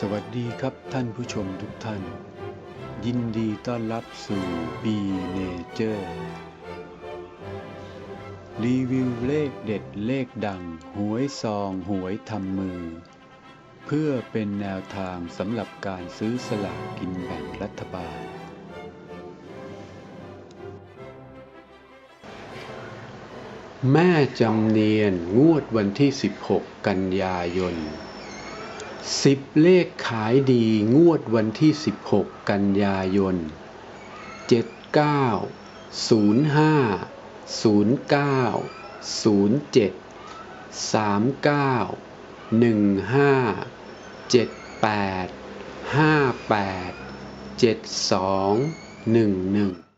สวัสดีครับท่านผู้ชมทุกท่าน ยินดีต้อนรับสู่ B Nature รีวิวเลขเด็ดเลขดัง หวยซองหวยทำมือ เพื่อเป็นแนวทางสำหรับการซื้อสลากกินแบ่งรัฐบาล แม่จำเนียนงวดวันที่ 16 กันยายน สิบเลขขายดีงวดวันที่ 16 กันยายน 79 05 09 07 39 15 78 58 72 11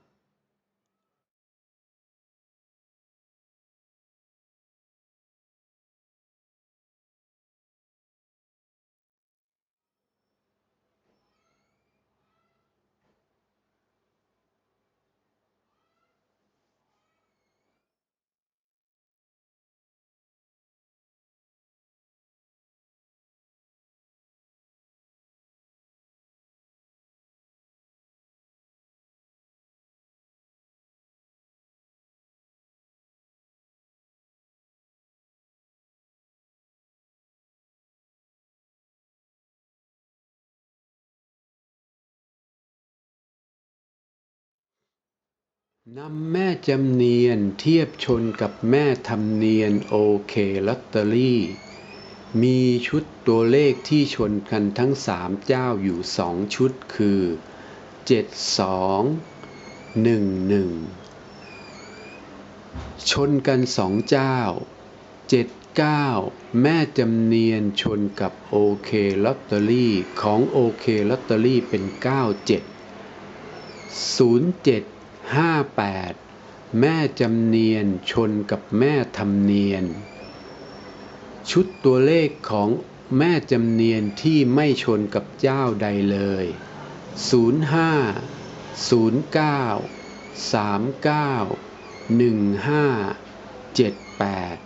นำแม่จำเนียนเทียบชนกับแม่ทำเนียนโอเคลอตเตอรี่ มีชุดตัวเลขที่ชนกันทั้งสามเจ้าอยู่สองชุดคือ 72 11 ชนกันสองเจ้า 79 แม่จำเนียนชนกับโอเคลอตเตอรี่ของโอเคลอตเตอรี่เป็น 97 07 58 แม่จำเนียนชนกับแม่ทำเนียน ชุดตัวเลขของแม่จำเนียนที่ไม่ชนกับเจ้าใดเลย 05 09 39 15 78